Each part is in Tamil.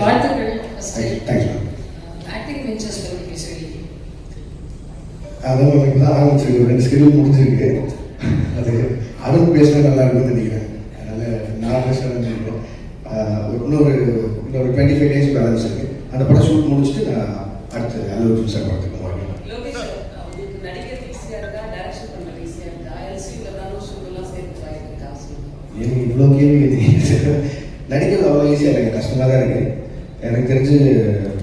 வாழ்த்துக்கள். ஆக்டிங் வெஞ்சர்ஸ் பற்றி அதுவும் இப்போ தான் ஆரம்பிச்சிருக்கு. ரெண்டு ஸ்கெடியூல் முடிஞ்சிருக்கு அது அருண் பேசினா நல்லா இருக்கும்னு நினைக்கிறேன். அதனால் நான் பேசுகிறேன் இன்னொரு இன்னொரு டுவெண்ட்டி ஃபைவ் டேஸ் பேலன்ஸ் இருக்கு. அந்த படம் ஷூட் முடிச்சுட்டு நான் அடுத்து அர்ஜுன் சார் படத்துக்கு எனக்கு இவ்வளோ கேள்வி நடிக்கிறது அவ்வளோ ஈஸியாக எனக்கு கஷ்டமாக தான் இருக்குது எனக்கு தெரிஞ்சு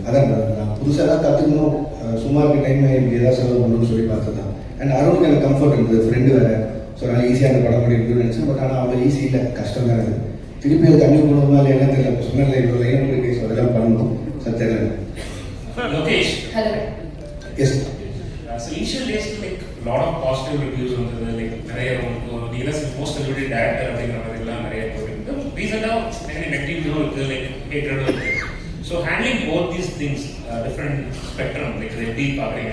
அதான் நான் புதுசாக தான் கற்றுக்கணும் சும்மா இருக்க டைம் இப்படி ஏதாவது செலவு பண்ணணும்னு சொல்லி பார்த்து தான் அண்ட் அருணுக்கு எனக்கு கம்ஃபர்ட் இருந்தது ஃப்ரெண்டு வேறு. ஸோ நான் ஈஸியாக அந்த படம் பண்ணி இருக்குன்னு நினச்சேன். பட் ஆனால் அவ்வளோ ஈஸி இல்லை. கஷ்டம் தான் இருக்குது திருப்பி அது கன்டினியூ பண்ணுவோமா இல்லையா தெரியல. இப்போ சொன்னேன் இவ்வளோ லைன் இருக்கு ஸோ அதெல்லாம் பண்ணணும். சார் தெரியல. Yes days like lot of positive reviews வந்தது. Like நிறைய உங்களுக்கு ஒரு நீலஸ் மோஸ்ட் டேரக்டர் அப்படிங்கிற நிறைய போயிருக்கு ரீசெண்டாக நிறைய நெகட்டிவிட்டியும் இருக்கு. Like so handling both these things different spectrum like எப்படி பார்க்குறீங்க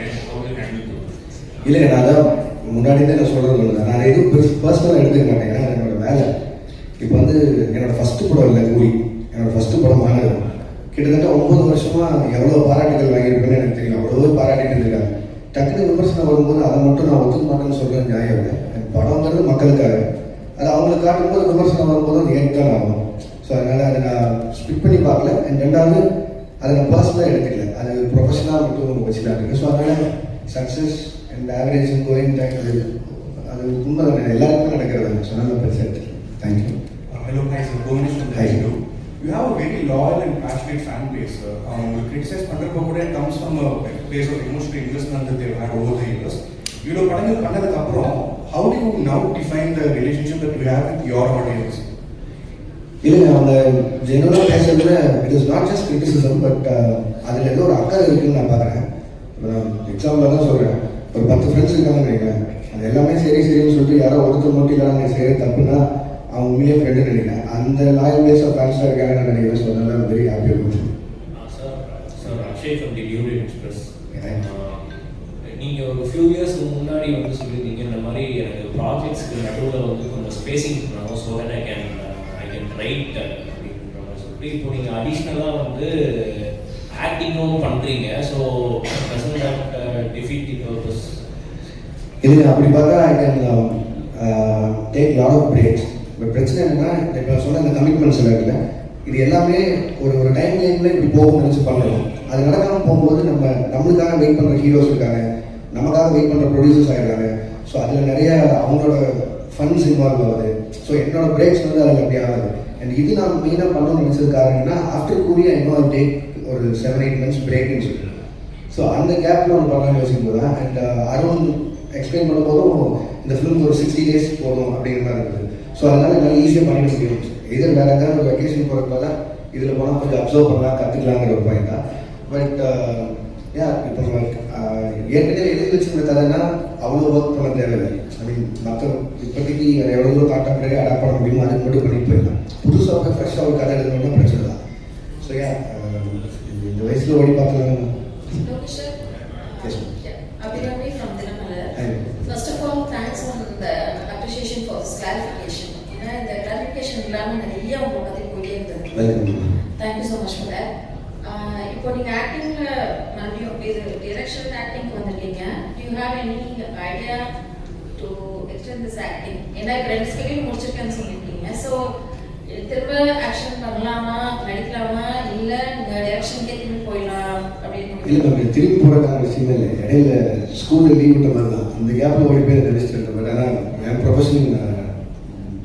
ஹேண்டில் பண்ணுறது இல்லை நான் அதான் முன்னாடி தான் நான் சொல்கிறது ஒன்று நான் எதுவும் பெருசு பர்சனலாக எடுத்துக்க மாட்டேன். ஏன்னா என்னோட வேலை. இப்போ வந்து என்னோட ஃபஸ்ட்டு படம் இல்லை கூலி. என்னோட ஃபஸ்ட்டு படம் வாங்கினது கிட்டத்தட்ட ஒன்பது வருஷமாக எவ்வளோ பாராட்டுகள் வாங்கியிருப்பேன்னு எனக்கு தெரியும். அவ்வளோ பாராட்டிட்டு இருக்காங்க. டக்குனு விமர்சனம் வரும்போது அதை மட்டும் நான் ஒத்துக்க மாட்டேன்னு சொல்கிறேன் நியாயம் இல்லை. படம்ங்கிறது படங்கிறது மக்களுக்காக. அது அவங்களுக்கு காட்டும்போது விமர்சனம் வரும்போது அது எனக்கு தான் ஆகும். ஸோ அதனால் அதை நான் ஸ்பிட் பண்ணி பார்க்கல அண்ட் ரெண்டாவது அதை நான் பர்சனலாக எடுத்துக்கல அது ப்ரொஃபஷனலாக மட்டும் இருக்கு ஸோ அதனால் சக்ஸஸ் அண்ட் ஆவரேஜ் கோயிங் அது அது உண்மை எல்லாருக்குமே நடக்கிறது ஸோ அதனால் பெருசாக எடுத்துக்கல thank you Uh. Bhuvanesh from Hi. Telugu. You have a very loyal and passionate fan base. Uh, உங்களுக்கு criticize பண்றப்ப கூட place of emotional investment that they've had over the years. இவ்வளோ படங்கள் பண்ணதுக்கு அப்புறம் how do you now define the relationship that you have with your audience? இல்லை அவங்க ஜெனரலாக பேசுறதுல it is not just criticism but அதில் ஏதோ ஒரு அக்கறை இருக்குன்னு நான் பார்க்குறேன். இப்போ நான் எக்ஸாம்பிள் தான் சொல்கிறேன் ஒரு பத்து ஃப்ரெண்ட்ஸ் இருக்காங்கன்னு நினைக்கிறேன். அது எல்லாமே சரி சரின்னு சொல்லிட்டு யாரோ ஒருத்தர் மட்டும் இல்லை நான் செய்கிற தப்புன்னா அவங்க உண்மையிலே ஃப்ரெண்டு நினைக்கிறேன். அந்த லாயல் பேஸ் ஆஃப் ஃபேன்ஸாக இருக்காங்க நான் நினைக்கிறேன். ஸோ அதனால வெரி ஹாப்பி இருக்கும் sir sir Akshay from the Union Express Yeah. நீங்கள் ஒரு ஃபியூ இயர்ஸ் முன்னாடி வந்து சொல்லியிருந்தீங்க இந்த மாதிரி எனக்கு ப்ராஜெக்ட்ஸ்க்கு நடுவில் வந்து கொஞ்சம் ஸ்பேசிங் பண்ணணும் so that I can I அப்படின்ற மாதிரி சொல்லிட்டு இப்போ நீங்கள் அடிஷ்னலாக வந்து ஆக்டிங்கும் பண்ணுறீங்க ஸோ டிஃபீட் பர்பஸ் இது அப்படி பார்த்தா I can take lot of breaks இப்போ பிரச்சனை என்னன்னா இப்போ சொன்ன இந்த கமிட்மெண்ட்ஸ் இருக்குல்ல இது எல்லாமே ஒரு ஒரு டைம் லைன்ல இப்படி போகும் நினச்சி பண்ணணும் அது நடக்காமல் போகும்போது நம்ம நம்மளுக்காக வெயிட் பண்ணுற ஹீரோஸ் இருக்காங்க. நமக்காக வெயிட் பண்ணுற ப்ரொடியூசர்ஸ் ஆகிருக்காங்க ஸோ அதில் நிறைய அவங்களோட ஃபண்ட்ஸ் இன்வால்வ் ஆகுது. ஸோ என்னோட பிரேக்ஸ் வந்து அதில் அப்படி ஆகாது. அண்ட் இது நான் மெயினாக பண்ணணும்னு நினச்சது காரணம்னா ஆஃப்டர் கூறியா இன்னும் டேக் ஒரு செவன் எயிட் மந்த்ஸ் பிரேக்னு சொல்லிட்டு ஸோ அந்த கேப்பில் ஒன்று பண்ணலாம்னு யோசிக்கும் போது தான் அண்ட் uh, அருண் எக்ஸ்பிளைன் பண்ணும்போதும் இந்த ஃபிலிம் ஒரு சிக்ஸ்டி டேஸ் போதும் அப்படிங்கிற மாதிரி இருக்குது ஸோ அதனால என்னால் ஈஸியாக பண்ணிட முடியும். இதர் வேறு எதாவது ஒரு வெக்கேஷன் போகிறதுனால இதில் போனால் கொஞ்சம் அப்சர்வ் பண்ணலாம் கற்றுக்கலாங்கிற ஒரு பாயிண்ட் தான். பட் யா uh, இப்போ uh, ஏற்கனவே எழுதி வச்சிருந்த கதைன்னா அவ்வளோ ஒர்க் பண்ண தேவையில்லை. ஐ மீன் மற்ற இப்போதைக்கு எவ்வளோ தூரம் அடாப்ட் பண்ண முடியுமோ அதுக்கு மட்டும் பண்ணிட்டு போயிடலாம். ஃப்ரெஷ்ஷாக ஒரு கதை எழுதணும்னா பிரச்சனை தான் ஸோ யா இந்த வயசில் ஓடி பார்க்கலாம். First of all thanks on the appreciation for clarification ஏன்னா இந்த கிளாரிஃபிகேஷன் இல்லாமல் நிறைய உங்களை பற்றி போயிட்டே இருந்தது thank you so much for that இப்போ நீங்கள் ஆக்டிங்கில் மறுபடியும் டிரெக்ஷன் ஆக்டிங் வந்திருக்கீங்க. You have any idea to extend this acting ஏன்னா இப்போ ரெண்டு ஸ்கிரீன் முடிச்சிருக்கேன்னு சொல்லியிருக்கீங்க ஸோ திரும்ப ஆக்ஷன் பண்ணலாமா நடிக்கலாமா இல்லை நீங்கள் டிரெக்ஷனுக்கே திரும்பி போயிடலாம் அப்படின்னு இல்லை மேம் திரும்பி போகிறதுக்கான விஷயமே இல்லை இடையில ஸ்கூலில் லீவ் விட்ட மாதிரி தான். அந்த கேப்பில் ஓடி போய் நடிச்சிட்டு இருக்கேன் பட் ஆனால் என் ப்ரொஃபஷனல்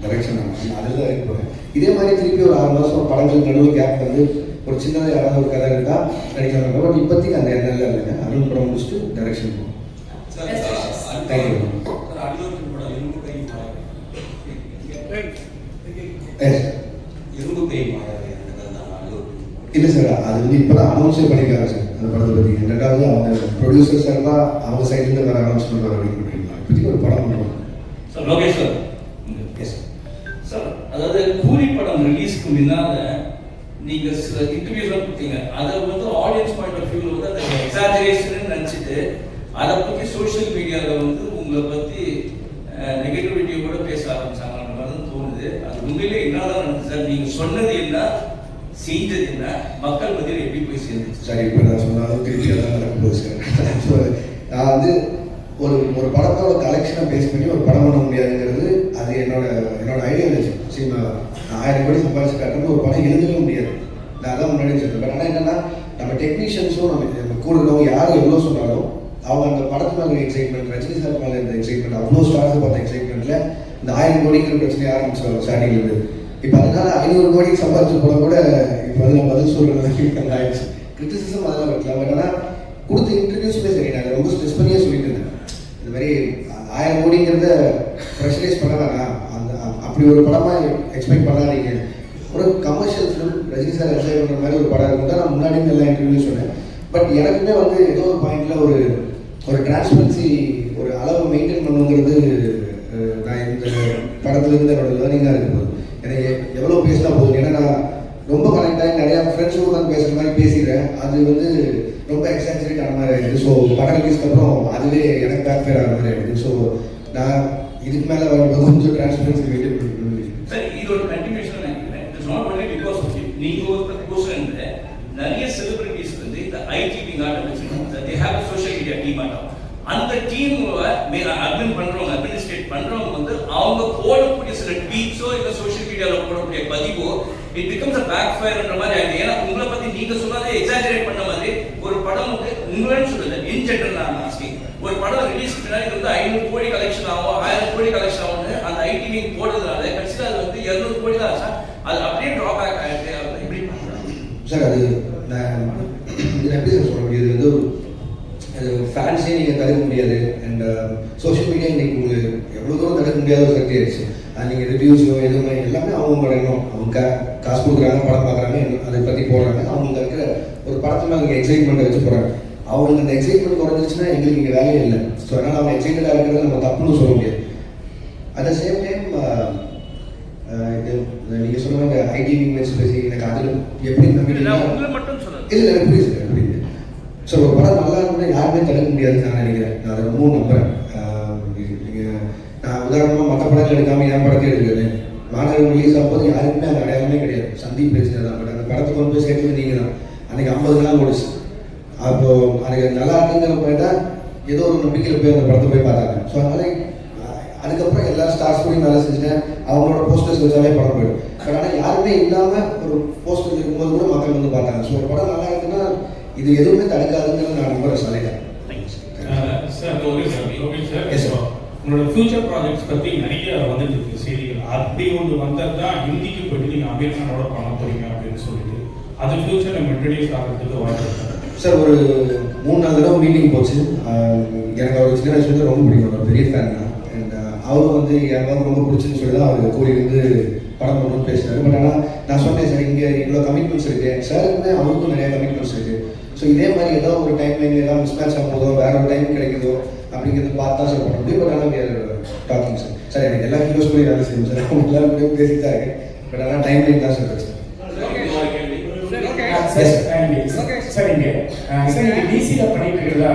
டைரக்ஷன் அதில் தான் இருக்க. போகிறேன் இதே மாதிரி திருப்பி ஒரு ஆறு மாதம் படங்கள் நடுவில் கேப் வந்து ஒரு சின்னதாக யாராவது ஒரு கதை இருந்தால் நடிக்கலாம் பட் இப்போதைக்கு அந்த எண்ணெல்லாம் இல்லைங்க. அருண் படம் முடிச்சுட்டு டைரக்ஷன் போகும் அல்லூர் இல்லை சார் அது வந்து இப்போ தான் அனௌன்ஸே பண்ணியிருக்காங்க சார் அந்த படத்தை பற்றி ரெண்டாவது அவங்க ப்ரொடியூசர் சார்பாக அவங்க சைட்லேருந்து வேறு அனௌன்ஸ்மெண்ட் வர அப்படின்னு பண்ணியிருக்காங்க இப்போதைக்கு ஒரு படம் பண்ணுறோம் sir Lokesh sir. Yes sir அதாவது கூலி படம் ரிலீஸ்க்கு முன்னால நீங்க சில இன்டர்வியூஸ்லாம் கொடுத்தீங்க. அதை வந்து ஆடியன்ஸ் பாயிண்ட் ஆஃப் வியூவில் வந்து அதை எக்ஸாஜரேஷன் நினச்சிட்டு அதை பற்றி சோஷியல் மீடியாவில் வந்து உங்களை பற்றி நெகட்டிவிட்டியை கூட பேச ஆரம்பிச்சாங்கன்ற மாதிரி தோணுது. அது உண்மையிலே என்னதான் நடந்தது சார்? நீங்கள் சொன்னது என்ன? செஞ்சதுன்னா மக்கள் மத்தியில் எப்படி போய் சேர்ந்து சரி இப்போ நான் சொன்னாலும் திருப்பி அதான் நடக்க போகுது சார் நான் வந்து ஒரு ஒரு படத்தோட கலெக்ஷனை பேஸ் பண்ணி ஒரு படம் பண்ண முடியாதுங்கிறது அது என்னோட என்னோட ஐடியாலஜி சரி நான் நான் ஆயிரம் கோடி சம்பாதிச்சு காட்டுறது ஒரு படம் எழுதவே முடியாது. நான் அதான் முன்னாடி சொல்றேன். பட் ஆனால் என்னன்னா நம்ம டெக்னீஷியன்ஸும் நம்ம நம்ம கூட இருக்கவங்க யார் எவ்வளோ சொன்னாலும் அவங்க அந்த படத்து மேலே எக்ஸைட்மெண்ட் ரஜினி சார் மேலே இருந்த எக்ஸைட்மெண்ட் அவ்வளோ ஸ்டார்ஸ் பார்த்த எக்ஸைட்மெண்ட்ல இந்த ஆயிரம் கோடிங்கிற பிரச்சனையை ஆரம்பிச்சு ஸ்டார்டிங்லேருந்து இப்போ அதனால ஐநூறு கோடிக்கு சம்பாதிச்ச படம் கூட இப்போ வந்து பதில் சொல்கிறது ஆயிடுச்சு. கிரிட்டிசிசம் அதெல்லாம் வைக்கலாம். பட் ஆனால் கொடுத்த இன்டர்வியூஸுமே சரி நான் ரொம்ப ஸ்ட்ரெஸ் பண்ணியே சொல்லிட்டு இருந்தேன். இந்த மாதிரி ஆயிரம் கோடிங்கிறத ப்ரெஷரைஸ் பண்ண வேணாம். அந்த அப்படி ஒரு படமாக எக்ஸ்பெக்ட் பண்ணாதீங்க. ஒரு commercial film Rajini sir enjoy பண்ணுற மாதிரி ஒரு படம் இருக்கும் நான் முன்னாடி எல்லா இன்டர்வியூலையும் சொன்னேன். பட் எனக்குமே வந்து ஏதோ ஒரு பாயிண்டில் ஒரு ஒரு டிரான்ஸ்பரன்சி ஒரு அளவு மெயின்டைன் பண்ணுங்கிறது நான் இந்த படத்துலேருந்து என்னோட லேர்னிங்காக இருக்குது பேசினா போதும். ஏன்னா நான் ரொம்ப கனெக்ட் ஆகி நிறையா ஃப்ரெண்ட்ஸ் உட்காந்து பேசுகிற மாதிரி பேசிடுறேன் அது வந்து ரொம்ப எக்ஸாஜரேட் ஆன மாதிரி ஆகிடுது ஸோ படம் ரிலீஸ்க்கு அப்புறம் அதுவே எனக்கு பேக் ஃபேர் ஆன மாதிரி ஆகிடுது ஸோ நான் இதுக்கு மேலே வரும்போது கொஞ்சம் டிரான்ஸ்பரன்சி வெயிட் பண்ணி சரி இது ஒரு கண்டினியூஷன் நினைக்கிறேன். பிகாஸ் நீங்க நிறைய செலிபிரிட்டிஸ் வந்து இந்த ஐடி நாட்டம் வச்சுருக்காங்க. They have social media team ஆட்டம் அந்த டீம் அட்மின் பண்றவங்க அட்மினிஸ்ட்ரேட் பண்றவங்க வந்து அவங்க போடக்கூடிய சில ட்வீட்ஸோ இல்ல சோஷியல் மீடியால போடக்கூடிய பதிவோ இட் பிகம்ஸ் அ பேக் ஃபயர்ன்ற மாதிரி ஆகுது ஏன்னா உங்களை பத்தி நீங்க சொன்னதே எக்ஸாஜரேட் பண்ண மாதிரி ஒரு படம் வந்து உங்களன்னு சொல்லல இன் ஜென்ரல் நான் asking. ஒரு படம் ரிலீஸ் பண்ணா இது வந்து ஐநூறு கோடி கலெக்ஷன் ஆகும் ஆயிரம் கோடி கலெக்ஷன் ஆகும்னு அந்த ஐடி போடுறதுனால கடைசியில் அது வந்து இருநூறு கோடி தான் ஆச்சா. அது அப்படியே ட்ராப் ஆயிடுது எப்படி பண்றாங்க சார் அது நான் இது எப்படி சார் சொல்ல முடியாது இது வந்து ஒரு அது ஃபேன்ஸே நீங்கள் தடுக்க முடியாது அண்ட் சோஷியல் மீடியா இன்னைக்கு உங்களுக்கு எவ்வளோ தூரம் தடுக்க முடியாத ஒரு சக்தி ஆயிடுச்சு. அது நீங்கள் ரிவ்யூஸோ எதுவுமே எல்லாமே அவங்களோட எண்ணம் அவங்க காசு கொடுக்குறாங்க படம் பார்க்குறாங்க அதை பற்றி போடுறாங்க. அவங்க இருக்கிற ஒரு படத்துல அவங்க எக்ஸைட்மெண்ட் வச்சு போகிறாங்க அவங்களுக்கு அந்த எக்ஸைட்மெண்ட் குறைஞ்சிச்சுன்னா எங்களுக்கு இங்கே வேலையே இல்லை. ஸோ அதனால் அவங்க எக்ஸைட்டடாக இருக்கிறத நம்ம தப்புன்னு சொல்ல முடியாது. அட் த சேம் டைம் இது நீங்கள் சொன்ன மாதிரி ஐடி வச்சு பேசி எனக்கு அதில் எப்படி இல்ல புரியுது புரியுது. ஸோ ஒரு படம் நல்லா இருக்கும்னா யாருமே தடுக்க முடியாதுன்னு நான் நினைக்கிறேன். நான் அதை ரொம்ப நம்புறேன். ஆஹ் இது- நீங்க உதாரணமாக மற்ற படங்கள் எடுக்காம என் படத்தை எடுக்கிறது? மாநகரம் ரிலீஸ் ஆகும்போது யாருக்குமே அந்த அடையாளமே கிடையாது. சந்தீப் பிரச்சனை தான் பட் அந்த படத்தை கொண்டு போய் சேர்த்தது நீங்க தான் அன்னைக்கு ஐம்பது நாள் ஓடிச்சு. அப்போ அன்னைக்கு நல்லா இருக்குங்கிற போய் தான் ஏதோ ஒரு நம்பிக்கையில் போய் அந்த படத்தை போய் பார்த்தாங்க. ஸோ அதனால அதுக்கப்புறம் எல்லா ஸ்டார்ஸ் கூடயும் வேலை செஞ்சுட்டேன். அவங்களோட போஸ்டர்ஸ் வச்சாலே படம் போயிடும். பட் ஆனால் யாருமே இல்லாம ஒரு போஸ்டர் இருக்கும்போது கூட மக்கள் வந்து பார்த்தாங்க. ஸோ ஒரு படம் நல்லா இருக்குன்னா இது எதுவுமே தடுக்காதுங்கிறது நான் நம்புறேன் சொல்லிட்டேன் sir okay sir okay sir Yes, sir. உங்களோட ஃபியூச்சர் ப்ராஜெக்ட்ஸ் பற்றி நிறைய வந்துட்டு இருக்கு செய்திகள். அப்படி ஒன்று வந்தது தான் ஹிந்திக்கு போயிட்டு நீங்கள் அமீர் கானோட பண்ண போறீங்க அப்படின்னு சொல்லிட்டு அது ஃபியூச்சர் நம்ம இன்ட்ரடியூஸ் ஆகிறதுக்கு வாய்ப்பு சார் ஒரு மூணு நாள் தடவை மீட்டிங் போச்சு. எனக்கு அவர் சின்ன வயசுல ரொம்ப பிடிக்கும். ஒரு பெரிய ஃபேன் தான். அண்ட் அவரும் வந்து எனக்கு ரொம்ப பிடிச்சுன்னு சொல்லி தான் அவர் கூடி இருந்து படம் பண்ணணும்னு பேசினாரு. பட் ஆனால் நான் சொன்னேன் சார் இங்கே இவ்வளோ கமிட்மெண்ட்ஸ் இருக்கு. சாருக்குமே அவருக்கும் நிறைய கமிட்மெண்ட்ஸ் இருக்கு. ஸோ இதே மாதிரி ஏதோ ஒரு டைம் ஏதாவது மிஸ் மேட்ச் ஆகும்போதோ வேற ஒரு டைம் கிடைக்குதோ அப்படிங்கிறது பார்த்து தான் சார் பண்ண முடியும் பட் ஆனால் டாக்கிங் சார் சார் எனக்கு எல்லா ஹீரோஸ் கூட வேலை செய்யும் சார். அவங்க எல்லாரும் கூட பேசிட்டு தான் இருக்கேன். பட் ஆனால் டைம் லைன் தான் சார். பிரச்சனை சார் சரிங்க சார் நீங்க டிசில பண்ணிட்டு இருக்கிறதா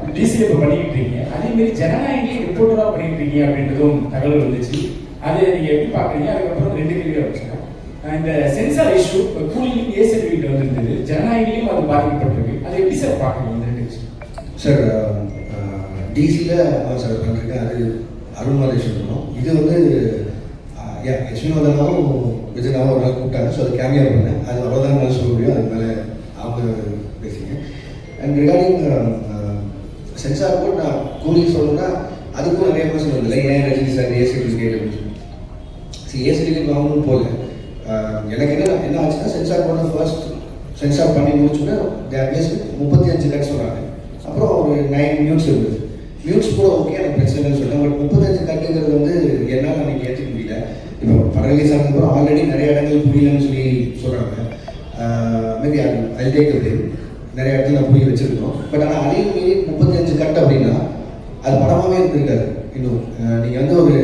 இப்ப இருக்கீங்க அதே மாதிரி ஜனநாயகி ரிப்போர்ட்டரா பண்ணிட்டு இருக்கீங்க அப்படின்றதும் தகவல் வந்துச்சு. அது நீங்க எப்படி பாக்குறீங்க அதுக்கப்புறம் ரெண்டு கேள்வி வச்சுக்கோங்க இந்த சென்சார் இஷ்யூ கூலியும் ஏ சர்டிஃபிகேட் வந்திருந்தது. ஜனநாயகிலையும் அது பாதிக்கப்பட்டிருக்கு. அது எப்படி சார் விஷயம். சார் டிசியில் அவன் சார் பண்ணிருக்கேன் அது அருண் பண்ணோம் இது வந்து யஷ்மிவதனாவும் விஜயனாவும் ஒரு நாள் கூப்பிட்டாங்க. ஸோ அது கேமியா பண்ணேன். அது அவ்வளோதான் நான் சொல்ல முடியும். அது மேலே அவங்க பேசிங்க. அண்ட் ரிகார்டிங் சென்சார் போர்ட் நான் கூலி சொல்லணும்னா அதுக்கும் நிறைய பேர் இல்லை ஏன் ரஜினி சார் ஏசி கேட்டு அப்படின்னு சரி ஏசி சர்டிஃபிகேட் வாங்கணும்னு போகல. எனக்கு என்ன என்ன ஆச்சுன்னா சென்சார் போன ஃபர்ஸ்ட் சென்சார் பண்ணி முடிச்சுன்னா முப்பத்தி அஞ்சு கட் சொன்னாங்க. அப்புறம் ஒரு நைன் மினிட்ஸ் இருந்தது. மியூட்ஸ் கூட ஓகே எனக்கு பிரச்சனை சொல்லிட்டேன். பட் முப்பத்தஞ்சு கட்டுங்கிறது வந்து என்னால் அன்னைக்கு ஏற்றுக்க முடியல. இப்போ படம் ரிலீஸ் கூட ஆல்ரெடி நிறைய இடங்கள் புரியலன்னு சொல்லி சொல்கிறாங்க மேபி ஐ டேக் blame நிறைய இடத்துல நான் புரிய வச்சுருக்கோம். பட் ஆனால் அதையும் மீறி முப்பத்தஞ்சு கட் அப்படின்னா அது படமாகவே இருந்திருக்காது இன்னும். நீங்கள் வந்து ஒரு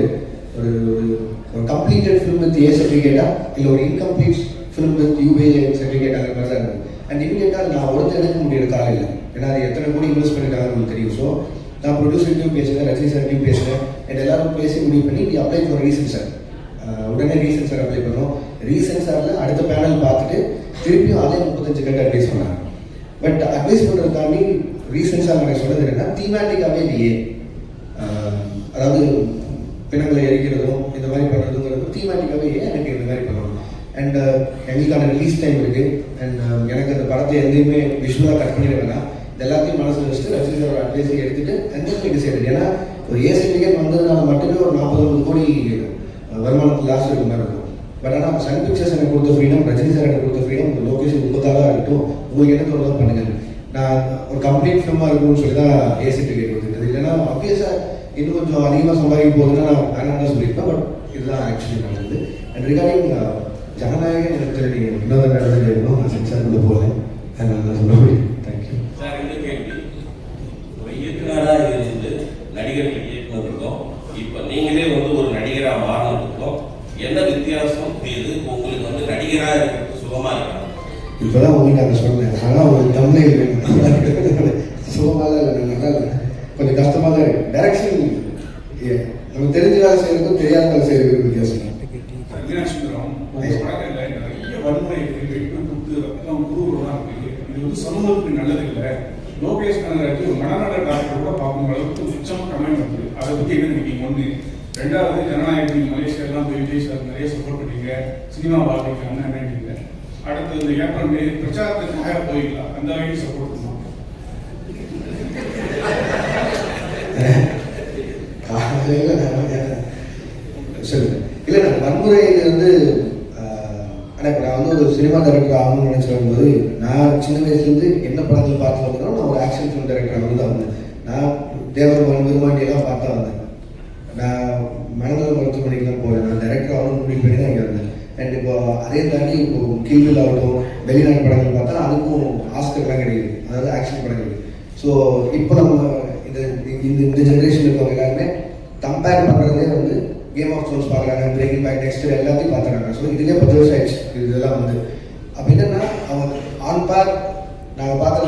ஒரு ஒரு- கம்ப்ளீட்டட் ஃபிலிம் வித் ஏ சர்டிஃபிகேட்டா இல்லை ஒரு incomplete film with UA certificate அந்த மாதிரி தான் இருக்குது அண்ட் இமீடியட்டாக நான் ஒருத்தர் எடுக்க முடியாது காலையில் ஏன்னா அது எத்தனை கோடி இன்வெஸ்ட் பண்ணிட்டாங்கன்னு உங்களுக்கு தெரியும். ஸோ நான் ப்ரொடியூசர்கிட்டையும் பேசுகிறேன் ரஜினி சார்கிட்டையும் பேசுகிறேன் அண்ட் எல்லாரும் பேசி முடிவு பண்ணி நீ அப்ளை ஃபார் ரீசன் சார் உடனே ரீசன் சார் அப்ளை பண்ணோம் ரீசென்சாரில் அடுத்த பேனல் பார்த்துட்டு திருப்பியும் அதே முப்பத்தஞ்சு கட்டு அட்வைஸ் பண்ணாங்க. பட் அட்வைஸ் பண்ணுறது தாண்டி சார் நான் சொன்னது என்னன்னா தீமேட்டிக்காகவே இல்லையே. அதாவது பிணங்களை எரிக்கிறதும் இந்த மாதிரி பண்ணுறதுங்கிறது தீமேட்டிக்காகவே எனக்கு இந்த மாதிரி பண்ணணும்? அண்ட் எங்களுக்கான ரிலீஸ் டைம் இருக்குது அண்ட் எனக்கு அந்த படத்தை எதுவுமே விஷுவலாக கட் பண்ணிட வேணாம். எல்லாத்தையும் மனசில் வச்சுட்டு ரஜினி சாரோட அட்வைஸை எடுத்துட்டு எந்த டிசைட் ஏன்னா ஒரு ஏசி டிக்கெட் வந்ததுனால மட்டுமே ஒரு நாற்பது ஐம்பது கோடி வருமானத்தில் லாஸ் இருக்க மாதிரி இருக்கும். பட் ஆனால் சன் பிக்சர்ஸ் எனக்கு கொடுத்த ஃப்ரீடம் ரஜினி சார் எனக்கு கொடுத்த ஃப்ரீடம் இந்த லொக்கேஷன் முப்பத்தாக இருக்கட்டும் உங்களுக்கு என்ன தோணுதோ பண்ணுங்க. நான் ஒரு கம்ப்ளீட் ஃபிலிமாக இருக்கணும்னு சொல்லி தான் ஏசி டிக்கெட் கொடுத்துருந்தது இல்லைன்னா ஆப்வியஸாக இன்னும் கொஞ்சம் அதிகமாக சம்பாதிக்க போகுதுன்னா நான் வேணாம் தான் சொல்லியிருப்பேன் பட் இதுதான் ஆக்சுவலி நடந்தது. அண்ட் ரிகார்டிங் ஜனநாயகம் எனக்கு நீங்கள் இன்னொரு நடந்தது இருக்கணும் நான் சென்சார் கொண்டு போகல. அதனால நான் சொல்ல முடியும் தேங்க்யூ சார் இந்த கேள்வி ஒரு இயக்குனராக இருந்து நடிகர்கள் இயக்குனதுக்கும் இப்போ நீங்களே வந்து ஒரு நடிகராக மாறினதுக்கும் என்ன வித்தியாசம்? புரியுது உங்களுக்கு வந்து நடிகராக இருக்கிறது சுகமா இருக்கா? இப்போதான் உங்களுக்கு அதை சொன்னேன். ஆனால் ஒரு தமிழ் சுகமாக இல்லை நல்லா இல்லை கொஞ்சம் கஷ்டமாக தான் இருக்கு. டைரக்ஷன் நமக்கு தெரிஞ்ச வேலை செய்யறதுக்கும் தெரியாத வேலை செய்யறதுக்கும் வித்தியாசம். வன்முறை இது வந்து சமூகத்துக்கு நல்லது இல்லை. லோகேஷ் கனகராஜ் ஒரு மனநல டாக்டர் கூட பார்க்கும் அளவுக்கு உச்சம் கமெண்ட் வந்து அதை பத்தி என்ன நினைக்கிறீங்க? ஒண்ணு ரெண்டாவது ஜனநாயகம் நீங்கள் மலேசியாலாம் போய் விஜய் சார் நிறைய சப்போர்ட் பண்ணீங்க. சினிமா பார்க்குறீங்க என்ன நினைக்கிறீங்க அடுத்து இந்த ஏப்ரல் மே பிரச்சாரத்துக்காக போயிடலாம். அந்த வகையில் சப்போர்ட் பண்ணுவோம். காலையில் சொல்லுங்க. இல்லை நான் வன்முறை வந்து எனக்கு நான் வந்து ஒரு சினிமா டைரக்டர் ஆகணும்னு நினச்சி போது நான் சின்ன வயசுலேருந்து என்ன படங்கள் பார்த்து வந்தேனோ நான் ஒரு ஆக்ஷன் ஃபிலிம் டைரக்டர் ஆகணும் தான் வந்தேன். நான் தேவர் விரும்மாண்டியெல்லாம் பார்த்தா வந்தேன். நான் மனநல மருத்துவமனைக்குலாம் போகிறேன் நான் டைரக்டர் ஆகணும்னு முடிவு பண்ணி தான் இங்கே இருந்தேன். அண்ட் இப்போ அதே தாண்டி இப்போ கீழ்வில் ஆகட்டும் வெளிநாட்டு படங்கள் பார்த்தா அதுக்கும் ஆஸ்கர்லாம் கிடைக்குது. அதாவது ஆக்ஷன் படங்கள். ஸோ இப்போ நம்ம இந்த இந்த இந்த ஜென்ரேஷன் இருக்கவங்க எல்லாருமே கம்பேர் பண்ணுறதே வந்து கேம் ஆஃப் த்ரோன்ஸ் பார்க்குறாங்க பிரேக்கிங் பேக் நெக்ஸ்ட் எல்லாத்தையும் பார்த்துறாங்க ஸோ இதுலேயே பத்து வருஷம் ஆயிடுச்சு. இதெல்லாம் வந்து அப்போ என்னென்னா அவங்க ஆன் பேர் நாங்கள் பார்க்குற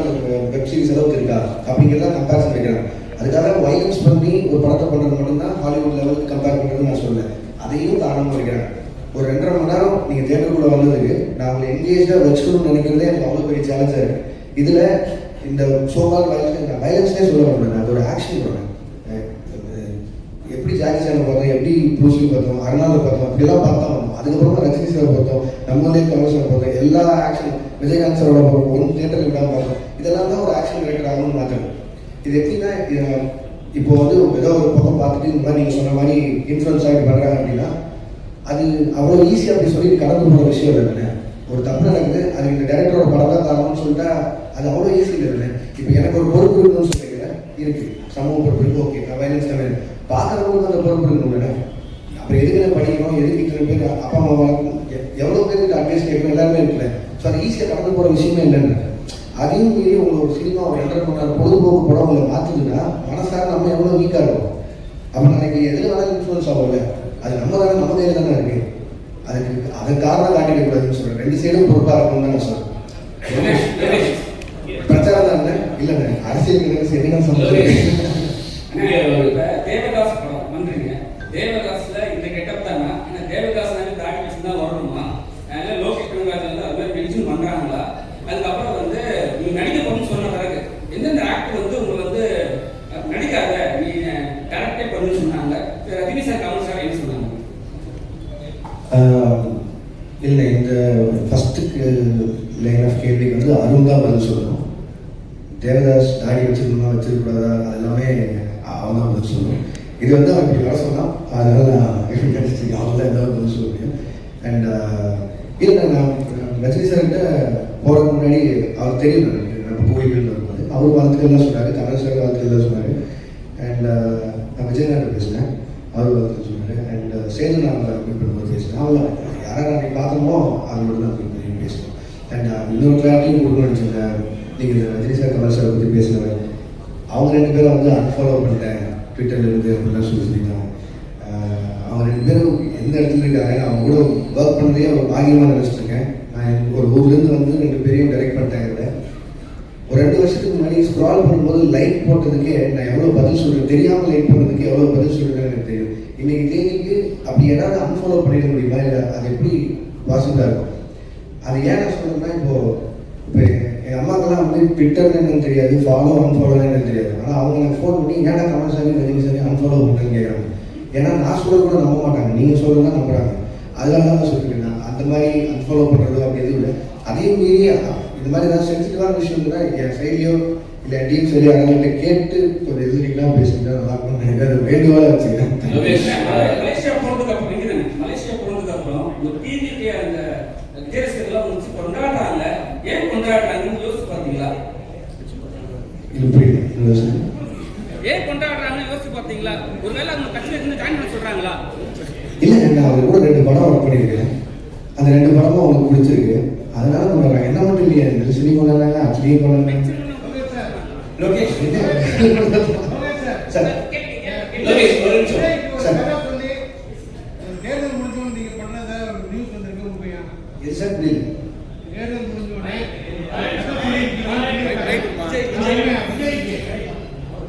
வெப் சீரிஸ் அளவுக்கு இருக்கா அப்படிங்கிறத கம்பேரிசன் வைக்கிறாங்க. அதுக்காக வைலன்ஸ் பண்ணி ஒரு படத்தை பண்ணுறது மட்டும்தான் ஹாலிவுட் லெவலுக்கு கம்பேர் பண்ணுறது நான் சொல்லுவேன் அதையும் காரணமாக வைக்கிறாங்க ஒரு ரெண்டரை மணி நேரம் நீங்கள் தேட்டருக்குள்ளே வந்ததுக்கு நான் உங்களை எங்கேஜாக வச்சுக்கணும்னு நினைக்கிறதே எனக்கு அவ்வளோ பெரிய சேலஞ்சாக இருக்குது இதில் இந்த சோகால் வயலன்ஸ் நான் வயலன்ஸ்னே சொல்ல மாட்டேன் அது ஒரு ஆக்ஷன் பண்ணுறேன் எப்படி ஜாக்கி சேனை பார்த்தோம்? எப்படி ப்ரூஸ்லி பார்த்தோம்? அருணாவில் பார்த்தோம்? அப்படிலாம் பார்த்தோம் அதுக்கப்புறமா ரஜினி சார் பார்த்தோம் நம்மளே கமல் சார் பார்த்தோம். எல்லா ஆக்ஷன் விஜயகாந்த் சாரோட பார்த்தோம். ஒன் தேட்டருக்கு தான் பார்த்தோம். இதெல்லாம் தான் ஒரு ஆக்ஷன் ரிலேட்டட் ஆகணும்னு மாற்றணும் இது எப்படின்னா இப்போ வந்து ஏதோ ஒரு பக்கம் பார்த்துட்டு இந்த மாதிரி நீங்கள் சொன்ன மாதிரி இன்ஃப்ளூன்ஸ் ஆகி பண்ணுறாங்க அப்படின்னா அது அவ்வளோ ஈஸியாக அப்படி சொல்லிட்டு கடந்து போகிற விஷயம் இல்லைண்ணே ஒரு தப்பு நடக்குது அது இந்த டேரக்டரோட படம் தான் காரணம்னு சொல்லிட்டா அது அவ்வளோ ஈஸி இல்லைண்ணே இப்போ எனக்கு ஒரு பொறுப்பு இருக்கணும்னு சொல்லிக்கிறேன் இருக்கு. சமூக பொறுப்பு இருக்கு. ஓகே நான் வயலன்ஸ் தான் வேணும். பார்க்குறவங்களுக்கு அந்த பொறுப்பு இருக்கணும்ல அப்புறம் எதுக்கு நான் படிக்கணும்? எதுக்கு இத்தனை பேர் அப்பா அம்மா எவ்வளோ பேருக்கு அட்வைஸ் கேட்கணும்? எல்லாருமே இருக்குல்ல. ஸோ அது ஈஸியாக கடந்து போகிற விஷயமே இல்லைன்னு அதையும் மீறி உங்களை ஒரு சினிமா ஒரு என்டர் பண்ண பொழுதுபோக்கு படம் உங்களை மாற்றுதுன்னா மனசார நம்ம எவ்வளோ வீக்காக இருக்கும் அப்போ நாளைக்கு எதில் வேணாலும் இன்ஃப்ளூயன்ஸ் ஆகும்ல அது நம்ம தானே நம்ம கையில் தானே இருக்கு. அதுக்கு அதை காரணம் காட்டிக்க கூடாதுன்னு சொல்கிறேன் ரெண்டு சைடும் பொறுப்பாக இருக்கணும்னு தான் நான் சொல்கிறேன் பிரச்சாரம் தானே இல்லைண்ணே. அரசியல் என்ன சொல்லுங்க இங்க ஒரு இப்ப தேவதாஸ் படம் பண்றீங்க தேவதாஸ்ல இந்த கெட்டப் தானா? ஏன்னா தேவதாஸ் தாடி வச்சு தான் வரணுமா அதனால லோகேஷ் கனகராஜ் வந்து அது மாதிரி மென்ஷன் பண்றாங்களா அதுக்கப்புறம் வந்து நீங்க நடிக்க போகணும்னு சொன்ன பிறகு ஆக்ட் வந்து உங்களை வந்து நடிக்காத நீ டேரக்டே பண்ணு சொன்னாங்க. இப்ப ரஜினி சார் கமல் சார் என்ன சொன்னாங்க? இல்லை இந்த ஃபஸ்ட்டுக்கு லைன் ஆஃப் கேள்விக்கு வந்து அருண் தான் பதில் சொல்லணும். தேவதாஸ் தாடி வச்சிருக்கணுமா வச்சிருக்கூடாதா அது எல்லாமே அவன் தான் பதில் சொல்லணும். இது வந்து அவன் இப்படி வர சொன்னான். அதனால நான் எப்படி கிடைச்சிருக்கேன் அவன் தான் ஏதாவது பதில் சொல்ல முடியும். அண்ட் இல்லை நான் ரஜினி சார்கிட்ட போகிறதுக்கு முன்னாடி அவர் தெரியும். நம்ம கோயில்கள் அவர் வாழ்த்துக்கள்லாம் சொன்னார் தமிழ் சார் வாழ்த்துக்கள்லாம் சொன்னார். அண்ட் uh, நான் விஜயநாட்டை பேசினேன் அவர் வாழ்த்துக்கள் சொன்னார். அண்ட் uh, சேது நான் மீட் பண்ணும்போது பேசினேன் அவ்வளோ யாரை அன்றைக்கி பார்த்தோமோ அவங்களோட தான் மீட் பண்ணி பேசணும் அண்ட் இன்னொரு கிளாரிட்டியும் கொடுக்கணும்னு நினச்சிருந்தேன் நீங்கள் ரஜினி சார் கமல் சார் பற்றி பேசினவர். அவங்க ரெண்டு பேரும் வந்து அன்ஃபாலோ பண்ணிட்டேன். ட்விட்டர்லேருந்து அப்படிலாம் சொல்லி அவங்க ரெண்டு பேரும் எந்த இடத்துல இருக்காங்க? நான் அவங்க கூட ஒர்க் பண்ணதே ஒரு பாகியமாக நினச்சிட்டு நான் ஒரு ஊர்லேருந்து வந்து ரெண்டு பேரையும் டைரக்ட் பண்ணிட்டேன். ரெண்டு வருஷத்துக்கு முன்னாடி ஸ்க்ரால் பண்ணும்போது லைக் போட்டதுக்கே நான் எவ்வளோ பதில் சொல்கிறேன் தெரியாமல் லைக் போடுறதுக்கு எவ்வளோ பதில் சொல்கிறேன்னு எனக்கு தெரியும். இன்னைக்கு தேதிக்கு அப்படி ஏதாவது அன்ஃபாலோ பண்ணிட முடியுமா? இல்லை அது எப்படி பாசிபிளாக இருக்கும்? அது ஏன் நான் சொல்கிறேன்னா இப்போது இப்போ எங்கள் அம்மாக்கெல்லாம் வந்து ட்விட்டர்னு என்னன்னு தெரியாது ஃபாலோ அன்ஃபாலோ என்னன்னு தெரியாது. ஆனால் அவங்க எனக்கு ஃபோன் பண்ணி ஏன்னா கமெண்ட் சாமி ரஜினி சாமி அன்ஃபாலோ பண்ணுறேன்னு கேட்குறாங்க. ஏன்னா நான் சொல்கிறது கூட நம்ப மாட்டாங்க. நீங்கள் சொல்றது தான் நம்புறாங்க. அதனால தான் சொல்லிட்டு அந்த மாதிரி அன்ஃபாலோ பண்ணுறது அப்படி எதுவும் இல்லை. அதையும் மீறி இந்த மாதிரி ஏதாவது சென்சிட்டிவான விஷயம் இருந்தால் என் சைட்லையோ இல்லை டீம் சரி அவங்கள்ட்ட கேட்டு கொஞ்சம் எழுதுனீங்கன்னா பேசுங்க நல்லா இருக்கும்னு நினைக்கிறேன். அது வேண்டுகோளாக வச்சுக்கிறேன். மலேசியா போனதுக்கு அப்புறம் மலேசியா போனதுக்கு அப்புறம் இந்த டிவிக்கு அந்த விஜயரசிகர்லாம் முடிச்சு கொண்டாடுறாங்க. ஏன் கொண்டாடுறாங்கன்னு யோசிச்சு சொல்லுங்க. ஏன் கொண்டாடுறாங்கன்னு யோசிச்சு பாத்தீங்களா ஒருவேளை அவங்க கட்சியில இருந்து ஜாயின் பண்ண சொல்றாங்களா? இல்லை நான் அவர் கூட ரெண்டு படம் ஒர்க் பண்ணியிருக்கேன். அந்த ரெண்டு படமும் அவங்களுக்கு பிடிச்சிருக்கு. அதனால பண்ணுறாங்க என்ன மட்டும் இல்லையா இந்த சினி பண்ணாங்க அட்லியும் பண்ணாங்க லோகேஷ். சார். லோகேஷ் ஒரு நிமிஷம். சார். தேர்தல் முடிஞ்சோன்னு நீங்க பண்ணத நியூஸ் வந்திருக்கு சார் புரியல தேர்தல் முடிஞ்சோடனே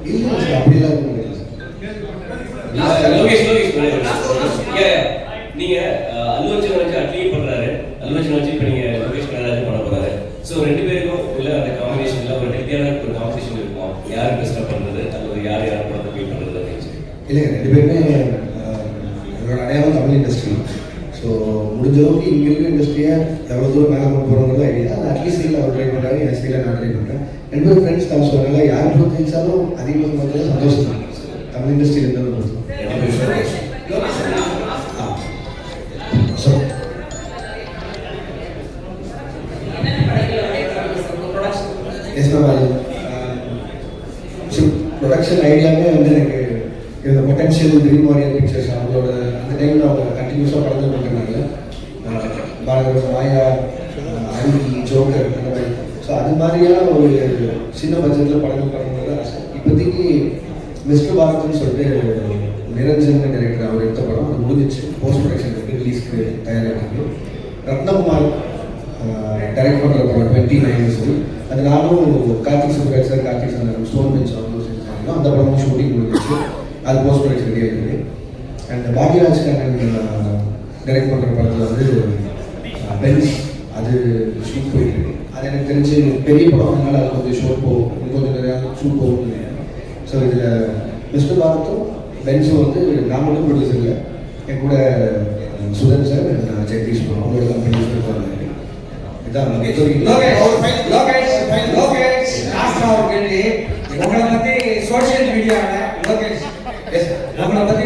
இல்லை சார் அப்படிலாம் இருக்க முடியாது சார் லோகேஷ் லோகேஷ் ஒரே ஒரு நிமிஷம். Yeah, yeah. நீங்க அஹ், அல்லு அர்ஜுன் வச்சு அட்லீட் பண்றாரு அல்லு அர்ஜுன் வச்சு இப்ப நீங்க லோகேஷ் கனராஜ் பண்ண போறாரு சோ ரெண்டு பேருக்கும் உள்ள அந்த காம்பினேஷன்ல ஒரு ஹெல்த்தியான ஒரு காம்படிஷன் இருக்கும் யார் பெஸ்டா பண்றது அல்லது யார் யார் படத்தை பீட் பண்றது அப்படின்னு சொல்லி இல்லைங்க ரெண்டு பேருமே அஹ், என்னோட அடையாளம் தமிழ் இண்டஸ்ட்ரி ஸோ முடிஞ்ச அளவுக்கு இங்கே இருக்கிற இண்டஸ்ட்ரியை எவ்வளோ தூரம் மேலே கொண்டு போகிறோங்கிறது ஐடியா அது அட்லீஸ்ட் சைடில் அவர் ட்ரை பண்ணுறாரு என் சைடில் நான் ட்ரை பண்ணுறேன் ரெண்டு பேரும் ஃப்ரெண்ட்ஸ் தான் ஸோ அதனால் யார் எல்லாருக்கும் அதிகமாக சந்தோஷம் தமிழ் இண்டஸ்ட்ரி இருந்தது ஸோ ப்ரொடக்ஷன் ஐடியாவே வந்து எனக்கு இந்த பொட்டன்ஷியல் ட்ரீம் வாரியர் பிக்சர்ஸ் அவங்களோட அந்த டைமில் அவங்க கண்டினியூஸாக படங்கள் பண்ணுறாங்க பாரத மாயா அருவி ஜோக்கர் அந்த மாதிரி ஸோ அது மாதிரியான ஒரு சின்ன பட்ஜெட்டில் படங்கள் விஷ்ணு பாரத்னு சொல்லிட்டு நிரஞ்சன் டைரக்டர் அவர் எடுத்த படம். அது முடிஞ்சிச்சு. போஸ்ட் ப்ரொடக்ஷன் இருக்கு ரிலீஸ்க்கு தயாராகிருக்கு ரத்னகுமார் டைரக்ட் பண்ணுற படம் டுவெண்ட்டி நைன் சொல்லி. அது நானும் Karthik Subbaraj sir Karthik sir Stone Bench அவங்களும் செஞ்சாங்க அந்த படமும் ஷூட்டிங் முடிஞ்சிச்சு. அது போஸ்ட் ப்ரொடக்ஷன் ரெடி ஆகிருக்கு அண்ட் பாக்யராஜ் கண்ணன் டைரக்ட் பண்ணுற படத்தில் வந்து பென்ஸ் அது ஷூட் போயிட்டு இருக்கு. அது எனக்கு தெரிஞ்சு பெரிய படம். அதனால அது கொஞ்சம் ஷோட் போகும். கொஞ்சம் நிறையா ஷூட் போகும் ஸோ இதில் மிஸ்டர் பாரத்தும் பென்ஸும் வந்து நான் மட்டும் ப்ரொடியூசர் இல்லை. என் கூட சுதன் சார் and ஜெகதீஷ் அவங்களோட இதான் லோகேஷ் லாஸ்டா ஒரு கேள்வி உங்களை பத்தி சோஷியல் மீடியால லோகேஷ் பத்தி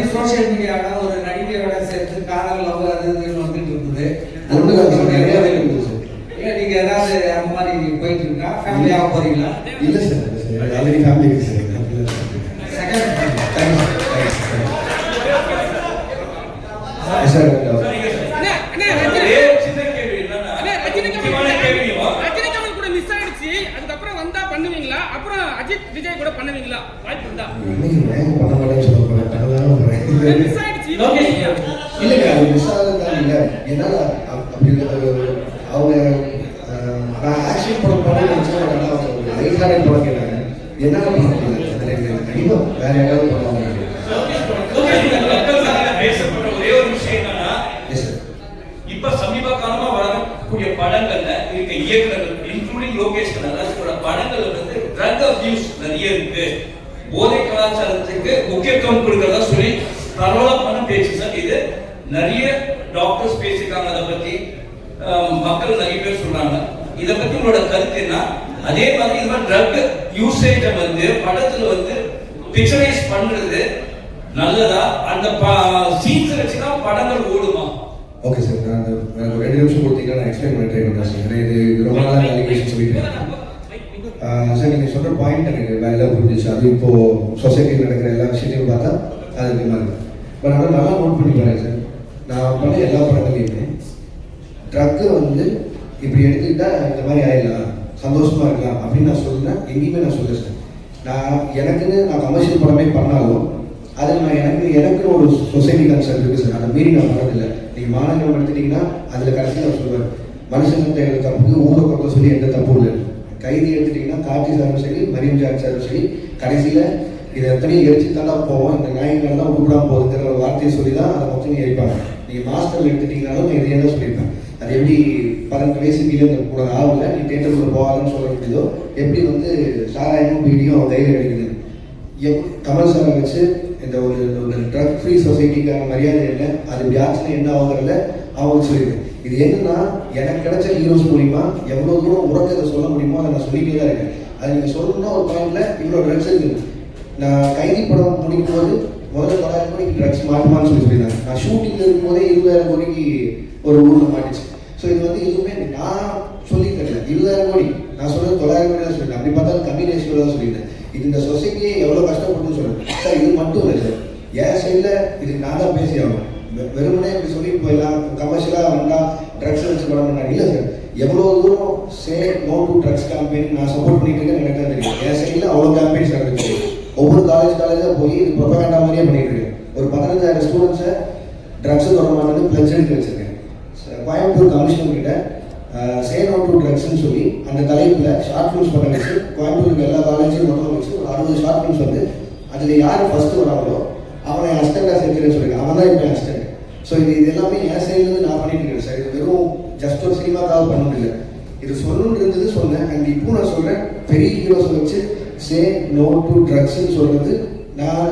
மீடியால ஒரு நடிகையோட சேர்த்து காதல் லவ் அது இதுன்னு வந்துட்டு இருந்தது. ஒன்று தான் நிறைய வேலை இருக்குது சார் ஏன் நீங்க ஏதாவது அந்த மாதிரி போயிட்டு இருக்கா? ஃபேமிலியாக போறீங்களா? இல்லை சார் ஆல்ரெடி ஃபேமிலி சார் கூட பண்ணுவீங்களா? வாய்ப்பு இருந்தா பண்ண மாட்டேன்னு சொல்ல மிஸ் ஆயிடுச்சு. லோகேஷ் இல்லைங்க அது மிஸ் ஆகுதுதான் இல்லை. என்னால் அப்- அப்படி ஒரு- அவங்க அஹ், நான் ஆக்ஷன் படம் பண்ண நினச்சேன் நல்லா லைட் ஹார்ட் படம் கேட்டாங்க. என்னால் பண்ண முடியல. அந்த டைம்ல கண்டிப்பாக வேற யாராவது பண்ணுவாங்க லோகேஷ், இந்த மக்கள் மத்தியில பேசப்படுற ஒரே ஒரு விஷயம் என்னன்னா எஸ் சார் இப்ப சமீப காலமா வரக்கூடிய படங்கள்ல இருக்க இயக்குனர்கள் இன்க்ளூடிங் லோகேஷ் கனகராஜோட படங்கள்ல வந்து அபியூஸ் நிறைய இருக்கு. போதை கலாச்சாரத்துக்கு முக்கியத்துவம் கொடுக்கறதா சொல்லி பிரபலமான பேச்சு சார் இது. நிறைய டாக்டர்ஸ் பேசியிருக்காங்க அதை பத்தி. மக்கள் நிறைய பேர் சொல்றாங்க. இத பத்தி உங்களோட கருத்து என்ன? அதே மாதிரி இந்த மாதிரி ட்ரக் யூசேஜ வந்து படத்துல வந்து பிக்சரைஸ் பண்றது நல்லதா? அந்த சீன்ஸ் வச்சுதான் படங்கள் ஓடுமா? ஓகே சார் நான் ரெண்டு நிமிஷம் கொடுத்தீங்கன்னா நான் எக்ஸ்பிளைன் பண்ண ட்ரை பண்ணுறேன் சார் இது இது ரொம்ப நாளாக அலிகேஷன் சொல்லிட்டு சார் நீங்கள் சொல்கிற பாயிண்ட் எனக்கு நல்லா புரிஞ்சிச்சு? அது இப்போது சொசைட்டியில் நடக்கிற எல்லா விஷயத்தையும் பார்த்தா அது இந்த மாதிரி. பட் ஆனால் நல்லா நோட் பண்ணி பாருங்க சார். நான் பண்ண எல்லா படங்களையுமே ட்ரக்கு வந்து இப்படி எடுத்துக்கிட்டா இந்த மாதிரி ஆயிடலாம் சந்தோஷமாக இருக்கலாம் அப்படின்னு நான் சொல்லுறேன் எங்கேயுமே நான் சொல்ல சார். நான் எனக்குன்னு நான் கமர்ஷியல் படமே பண்ணாலும் அதில் நான் எனக்கு எனக்கு ஒரு சொசைட்டி கன்சர்ன் இருக்குது சார். அதை மீறி நான் பண்ணதில்லை. நீங்கள் மாநகரம் எடுத்துட்டீங்கன்னா அதில் கடைசியில் அவர் சொல்லுவார் மனுஷன் தேவை தப்புக்கு ஊரை கொட்ட சொல்லி எந்த தப்பும் இல்லை. கைதி எடுத்துட்டீங்கன்னா கார்த்தி சாரும் சரி மரியம் ஜாக் சாரும் சரி கடைசியில் இதை எத்தனையும் எரிச்சு தாண்டா போவோம். இந்த நியாயங்கள் தான் உருப்படாம போகுதுங்கிற ஒரு வார்த்தையை சொல்லி தான் அதை மொத்தம் எரிப்பாங்க நீங்கள் மாஸ்டர் எடுத்துட்டீங்கனாலும் இதையே தான் சொல்லியிருப்பேன். அது எப்படி பதினெட்டு வயசு கீழே கூட ஆகல நீ தேட்டருக்குள்ள போகாதுன்னு சொல்ல முடியுதோ எப்படி வந்து சாராயமும் பீடியும் கையில் கிடைக்குது எப் கமல் சாரை வச்சு இந்த ஒரு ஒரு ட்ரக் ஃப்ரீ சொசைட்டிக்கான மரியாதை இல்லை அது இப்படி என்ன ஆகுறதுல அவங்க சொல்லியிருக்கேன் இது என்னன்னா எனக்கு கிடைச்ச ஹீரோஸ் மூலிமா எவ்வளோ தூரம் உறக்கத்தை சொல்ல முடியுமோ அதை நான் சொல்லிட்டே தான் இருக்கேன். அது நீங்கள் சொல்லணும்னா ஒரு பாயிண்ட்ல இவ்வளோ ட்ரக்ஸ் இருக்குது நான் கைதி படம் முடிக்கும் போது முதல்ல தொள்ளாயிரம் கோடிக்கு ட்ரக்ஸ் மாட்டுமான்னு சொல்லி சொல்லியிருந்தாங்க. நான் ஷூட்டிங் இருக்கும்போதே இருபதாயிரம் கோடிக்கு ஒரு ஊரில் மாட்டுச்சு. ஸோ இது வந்து எதுவுமே நான் சொல்லி தரல இருபதாயிரம் கோடி. நான் சொல்றது தொள்ளாயிரம் கோடி தான் சொல்லிட்டேன் அப்படி பார்த்தா கம்மி ரேஷியோ தான் சொல்லியிருந்தேன். இது இந்த சொசைட்டியே எவ்வளோ கஷ்டப்பட்டுன்னு சொல்கிறேன் சார் இது மட்டும் இல்லை சார். என் சைடில் இதுக்கு நான் தான் பேசி ஆகணும். வெறுமனே இப்படி சொல்லிட்டு போயிடலாம். கமர்ஷியலாக வந்தால் ட்ரக்ஸ் வச்சு படம் இல்லை சார் எவ்வளோ தூரம் say no to drugs campaign நான் சப்போர்ட் பண்ணிட்டு இருக்கேன் எனக்கு தான் தெரியும். என் சைடில் அவ்வளோ கேம்பெயின்ஸ் நடந்துச்சு. ஒவ்வொரு காலேஜ் காலேஜாக போய் இது ப்ரொபகண்டா மாதிரியே பண்ணிட்டு இருக்கேன். ஒரு பதினஞ்சாயிரம் ஸ்டூடெண்ட்ஸை ட்ரக்ஸ் தொடர்பானது பிளட்ஜ் எடுக்க வச்சிருக்கேன். கோயம்புத்தூர் கமிஷனர் கிட்ட சே நோ டு ட்ரக்ஸ்னு சொல்லி அந்த தலைப்பில் ஷார்ட் ஃபிலிம்ஸ் பண்ண வச்சு கோயம்புத்தூருக்கு எல்லா காலேஜையும் மொத்தம் வச்சு ஒரு அறுபது ஷார்ட் ஃபிலிம்ஸ் வந்து அதில் யார் ஃபஸ்ட்டு வராங்களோ அவனை அசிஸ்டண்டாக சேர்க்கிறேன்னு சொல்லியிருக்கேன் அவன் தான் இப்போ அசிஸ்டன்ட் ஸோ இது இது எல்லாமே என் சைட்லேருந்து நான் பண்ணிட்டு இருக்கேன் சார் இது வெறும் ஜஸ்ட் ஒரு சினிமாக்காக பண்ணணும் இல்லை இது சொல்லணும்னு இருந்தது சொன்னேன். அண்ட் இப்போ நான் சொல்கிறேன் பெரிய ஹீரோஸை வச்சு சே நோ டு ட்ரக்ஸ்னு சொல்கிறது நான்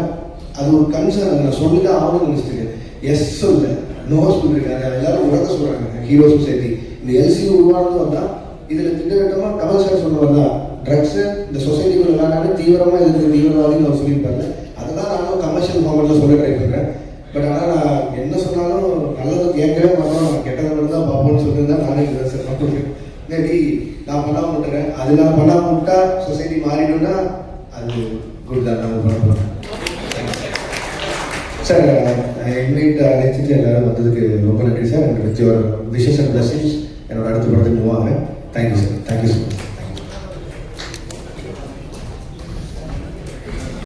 அது ஒரு கன்சர்ன் நான் நான் சொல்லிதான் ஆகணும்னு நினச்சிருக்கேன் எஸ் சொல்ல. நோ சொல்லியிருக்காங்க எல்லாரும் உலக சொல்கிறாங்க ஹீரோஸும் சேர்த்து. இந்த எல்சி உருவானதும் வந்தால் இதில் திட்டவட்டமாக கமல் சார் சொன்னவர் தான். ட்ரக்ஸு இந்த சொசைட்டிக்குள்ள விளையாடாலும் தீவிரமாக இருக்கிற தீவிரவாதின்னு அவர் சொல்லியிருப்பாரு அதை தான் நானும் கமர்ஷியல் ஃபார்மெட்டில் சொல்ல ட்ரை பண்ணுறேன் பட் ஆனால் நான் என்ன சொன்னாலும் நல்லதை கேட்கவே மாட்டோம். கெட்டதை மட்டும் தான் பார்ப்போம்னு சொல்லிட்டு தான் நானே இந்த சார் மட்டும் மேபி நான் பண்ணாமல் விட்டுறேன். அது நான் பண்ணாமல் விட்டா சொசைட்டி மாறிடும்னா அது குட் தான். நான் பண்ணுறேன் சார் இன்வைட் அழைச்சிட்டு எல்லாரும் வந்ததுக்கு ரொம்ப நன்றி சார் எனக்கு with your wishes and blessings என்னோட அடுத்த படத்துக்கு மூவாங்க thank you sir thank you sir